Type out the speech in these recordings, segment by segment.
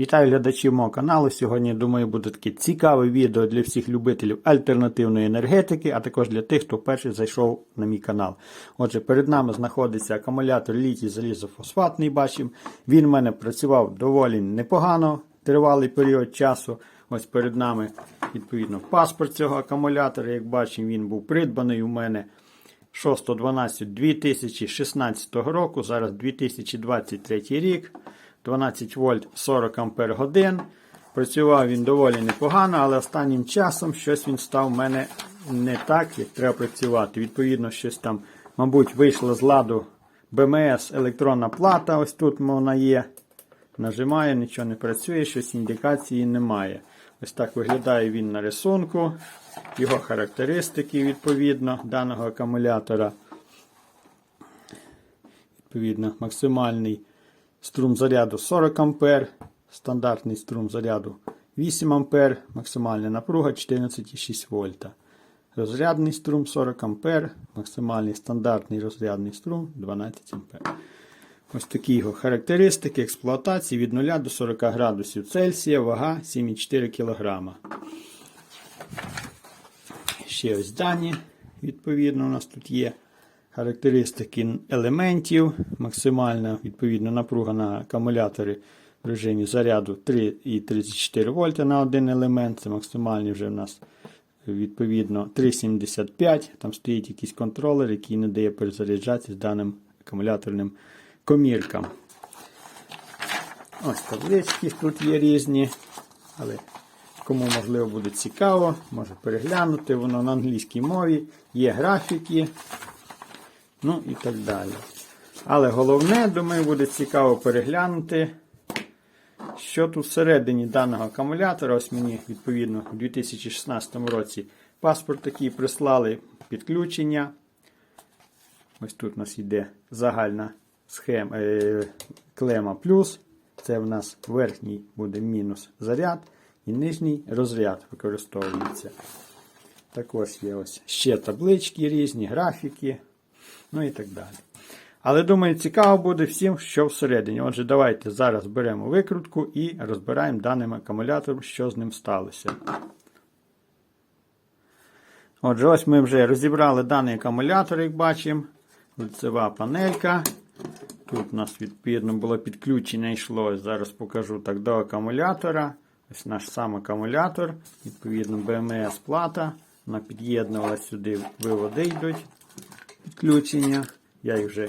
Вітаю глядачів мого каналу. Сьогодні, думаю, буде таке цікаве відео для всіх любителів альтернативної енергетики, а також для тих, хто вперше зайшов на мій канал. Отже, перед нами знаходиться акумулятор літій залізофосфатний. Бачимо. Він в мене працював доволі непогано, тривалий період часу. Ось перед нами, відповідно, паспорт цього акумулятора. Як бачимо, він був придбаний у мене 6.12.2016 року. Зараз 2023 рік. 12 вольт 40 ампер годин. Працював він доволі непогано, але останнім часом щось він став в мене не так, як треба працювати. Відповідно, щось там, мабуть, вийшло з ладу БМС електронна плата. Ось тут вона є. Нажимаю, нічого не працює, щось індикації немає. Ось так виглядає він на рисунку. Його характеристики відповідно даного акумулятора. Відповідно, максимальний струм заряду 40 А, стандартний струм заряду 8 А, максимальна напруга 14,6 вольта. Розрядний струм 40 А, максимальний стандартний розрядний струм 12 А. Ось такі його характеристики експлуатації від 0 до 40 градусів Цельсія, вага 7,4 кг. Ще ось дані, відповідно, у нас тут є характеристики елементів. Максимальна відповідно напруга на акумуляторі в режимі заряду 3,34 вольта на один елемент. Це максимальний вже в нас відповідно 3,75. Там стоїть якийсь контролер, який не дає перезаряджатися з даним акумуляторним коміркам. Ось таблички тут є різні, але кому можливо буде цікаво, може переглянути. Воно на англійській мові, є графіки, ну і так далі. Але головне, думаю, буде цікаво переглянути, що тут всередині даного акумулятора. Ось мені, відповідно, у 2016 році паспорт такий прислали підключення. Ось тут у нас йде загальна схема е, клема плюс. Це в нас верхній буде мінус заряд і нижній розряд використовується. Також є ось ще таблички різні, графіки, ну і так далі. Але думаю, цікаво буде всім, що всередині. Отже, давайте зараз беремо викрутку і розбираємо даним акумулятором, що з ним сталося. Отже, ось ми вже розібрали даний акумулятор, як бачимо. Лицева панелька. Тут у нас відповідно було підключення йшло. Зараз покажу так до акумулятора. Ось наш сам акумулятор. Відповідно, БМС плата. Вона під'єднувалася сюди, виводи йдуть підключення. Я їх вже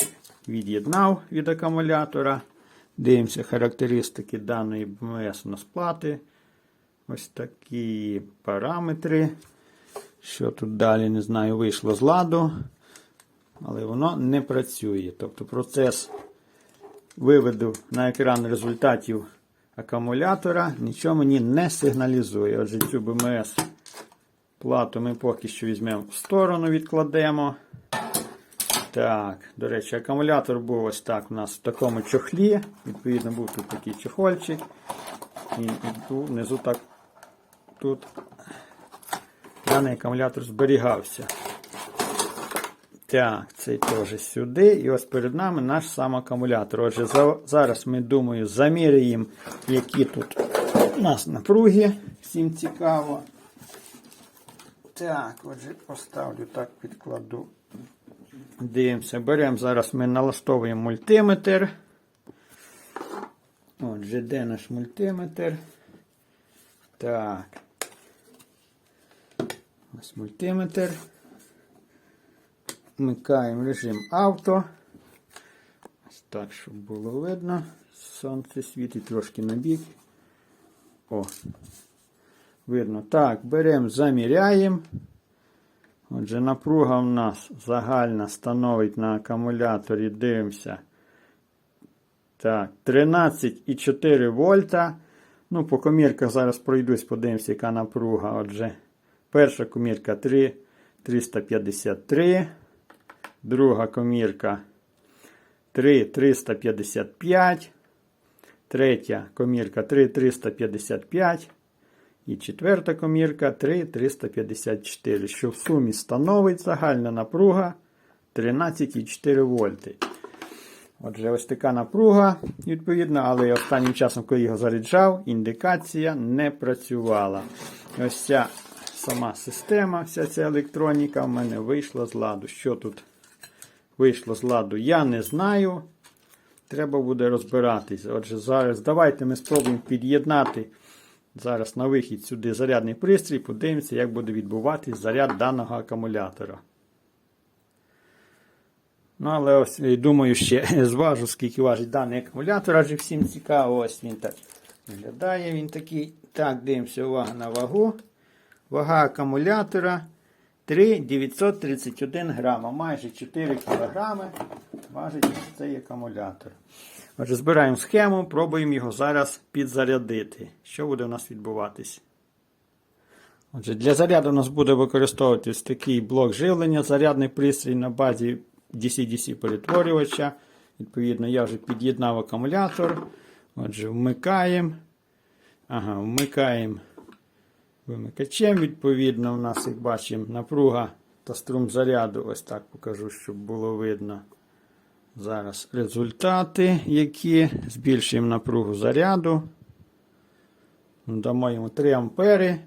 від'єднав від акумулятора. Дивимося характеристики даної БМС у нас плати. Ось такі параметри. Що тут далі, не знаю, вийшло з ладу. Але воно не працює. Тобто процес виведу на екран результатів акумулятора, нічого мені не сигналізує. Отже, цю БМС плату ми поки що візьмемо в сторону, відкладемо. Так, до речі, акумулятор був ось так у нас в такому чохлі. Відповідно, був тут такий чохольчик. І, і тут внизу так тут даний акумулятор зберігався. Так, цей теж сюди. І ось перед нами наш сам акумулятор. Отже, за, зараз ми думаю, заміряємо, які тут у нас напруги. Всім цікаво. Так, отже, поставлю так, підкладу. Дивимося, беремо зараз ми налаштовуємо мультиметр. Отже, де наш мультиметр? Так. Ось мультиметр. Вмикаємо режим авто. Ось так, щоб було видно. Сонце світить трошки на бік. О. Видно. Так, беремо, заміряємо. Отже, напруга в нас загальна становить на акумуляторі. Дивимося. Так, 13,4 вольта. Ну, по комірках зараз пройдусь, подивимося, яка напруга. Отже, перша комірка 3, 353. Друга комірка 3,355. Третя комірка 3,355. І четверта комірка 3,354, що в сумі становить загальна напруга 13,4 вольти. Отже, ось така напруга, відповідно, але останнім часом, коли його заряджав, індикація не працювала. Ось ця сама система, вся ця електроніка в мене вийшла з ладу. Що тут вийшло з ладу, я не знаю. Треба буде розбиратися. Отже, зараз давайте ми спробуємо під'єднати зараз на вихід сюди зарядний пристрій, подивимося, як буде відбуватись заряд даного акумулятора. Ну, але ось думаю, ще зважу, скільки важить даний акумулятор, адже всім цікаво. Ось він так виглядає. Він такий. Так, дивимося, увага на вагу. Вага акумулятора 3,931 грама. Майже 4 кілограми важить цей акумулятор. Отже, збираємо схему, пробуємо його зараз підзарядити. Що буде у нас відбуватись? Отже, для заряду у нас буде використовуватись такий блок живлення, зарядний пристрій на базі DC-DC перетворювача. Відповідно, я вже під'єднав акумулятор. Отже, вмикаємо. Ага, вмикаємо вимикачем. Відповідно, у нас, як бачимо, напруга та струм заряду. Ось так покажу, щоб було видно. Зараз результати, які збільшуємо напругу заряду. Дамо йому 3 ампери.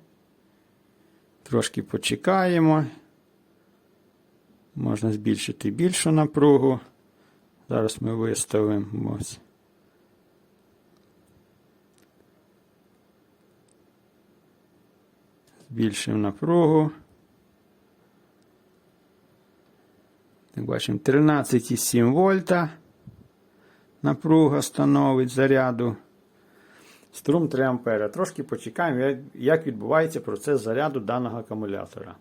Трошки почекаємо. Можна збільшити більшу напругу. Зараз ми виставимо ось. Збільшимо напругу. Так бачимо 13,7 вольта. Напруга становить заряду. Струм 3 ампера. Трошки почекаємо, як- як відбувається процес заряду даного акумулятора.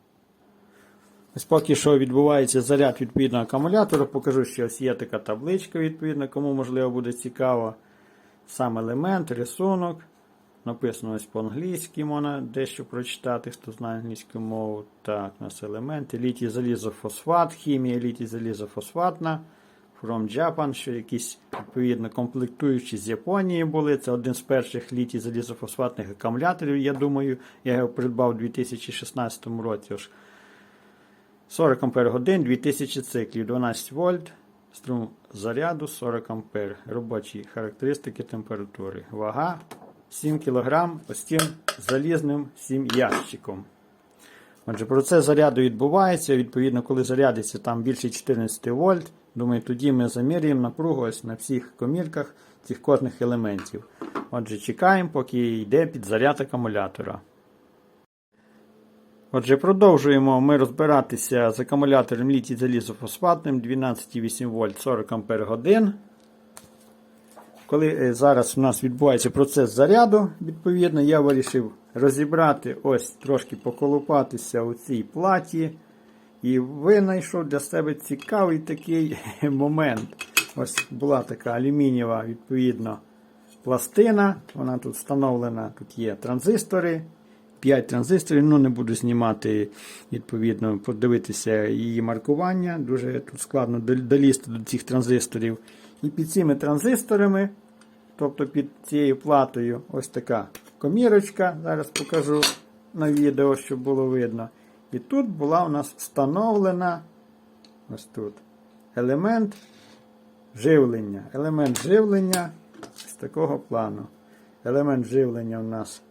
Ось поки що відбувається заряд відповідного акумулятора, покажу, що ось є така табличка, відповідно, кому можливо буде цікаво. Сам елемент, рисунок. Написано ось по-англійськи, можна дещо прочитати, хто знає англійську мову. Так, у нас елементи. Літій залізофосфат, хімія літій залізофосфатна. From Japan, що якісь відповідно комплектуючі з Японії були. Це один з перших літій залізофосфатних акумуляторів, я думаю. Я його придбав у 2016 році. Ось 40 ампер годин, 2000 циклів, 12 вольт, струм заряду 40 ампер. Робочі характеристики температури. Вага 7 кг ось цим залізним 7 ящиком. Отже, процес заряду відбувається. Відповідно, коли зарядиться там більше 14 вольт, думаю, тоді ми замірюємо напругу ось на всіх комірках цих кожних елементів. Отже, чекаємо, поки йде підзаряд акумулятора. Отже, продовжуємо ми розбиратися з акумулятором літій залізофосфатним 12,8 вольт 40 ампер годин. Коли е, зараз у нас відбувається процес заряду, відповідно, я вирішив розібрати, ось трошки поколупатися у цій платі. І винайшов для себе цікавий такий момент. Ось була така алюмінієва, відповідно, пластина. Вона тут встановлена, тут є транзистори. 5 транзисторів, ну не буду знімати, відповідно, подивитися її маркування. Дуже тут складно долізти до цих транзисторів. І під цими транзисторами, тобто під цією платою, ось така комірочка. Зараз покажу на відео, щоб було видно. І тут була у нас встановлена ось тут елемент живлення. Елемент живлення з такого плану. Елемент живлення у нас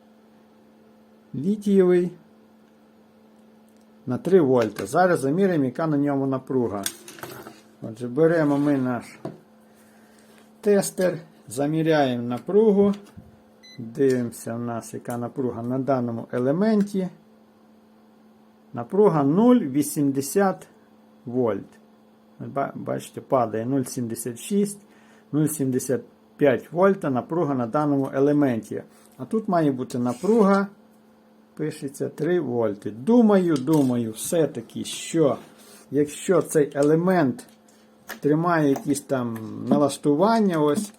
літієвий на 3 вольта. Зараз заміряємо, яка на ньому напруга. Отже, беремо ми наш тестер, заміряємо напругу. Дивимося у нас, яка напруга на даному елементі. Напруга 0,80 вольт. Бачите, падає 0,76, 0,75 вольта напруга на даному елементі. А тут має бути напруга, пишеться 3 вольти. Думаю, думаю, все-таки, що якщо цей елемент тримає якісь там налаштування, ось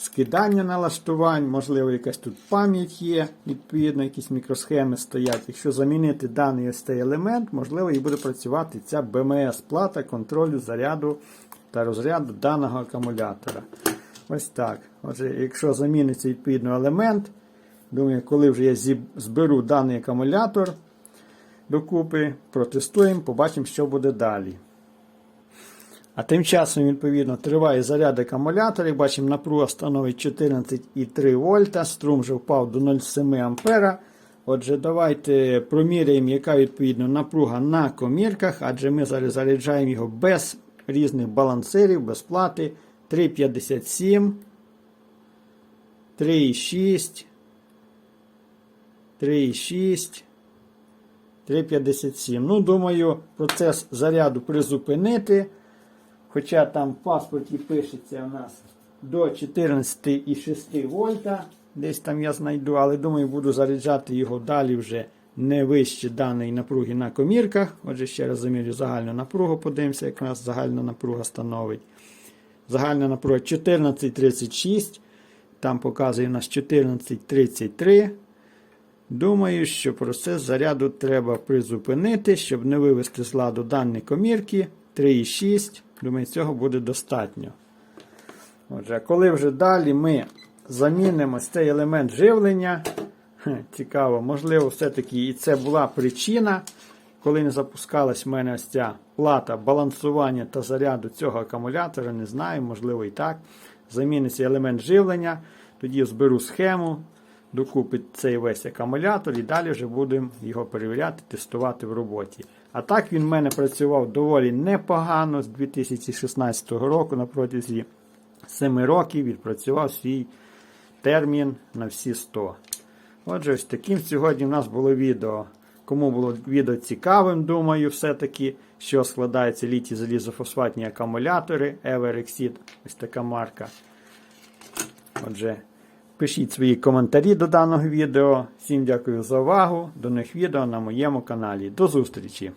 скидання налаштувань, можливо, якась тут пам'ять є, відповідно, якісь мікросхеми стоять. Якщо замінити даний ось елемент, можливо, і буде працювати ця БМС-плата контролю заряду та розряду даного акумулятора. Ось так. Отже, якщо заміниться відповідно елемент, думаю, коли вже я зберу даний акумулятор докупи, протестуємо, побачимо, що буде далі. А тим часом, відповідно, триває заряд акумуляторів. Бачимо, напруга становить 14,3 вольта, струм вже впав до 0,7 ампера. Отже, давайте проміряємо, яка відповідно напруга на комірках, адже ми зараз заряджаємо його без різних балансирів, без плати. 3,57, 3,6, 3,6, 3,57. Ну, думаю, процес заряду призупинити. Хоча там в паспорті пишеться у нас до 14,6 вольта. Десь там я знайду, але думаю, буду заряджати його далі вже не вище даної напруги на комірках. Отже, ще раз замірю загальну напругу, подивимося, як у нас загальна напруга становить. Загальна напруга 14,36. Там показує у нас 14,33. Думаю, що процес заряду треба призупинити, щоб не вивести з ладу дані комірки 3,6. Думаю, цього буде достатньо. Отже, коли вже далі ми замінимо цей елемент живлення, цікаво, можливо, все-таки і це була причина, коли не запускалась в мене ось ця плата балансування та заряду цього акумулятора, не знаю, можливо і так. Заміниться елемент живлення, тоді зберу схему, докупить цей весь акумулятор і далі вже будемо його перевіряти, тестувати в роботі. А так він в мене працював доволі непогано з 2016 року на протязі 7 років відпрацював свій термін на всі 100. Отже, ось таким сьогодні в нас було відео. Кому було відео цікавим, думаю, все-таки, що складаються літі залізофосфатні акумулятори Everexit, ось така марка. Отже, пишіть свої коментарі до даного відео. Всім дякую за увагу. До нових відео на моєму каналі. До зустрічі!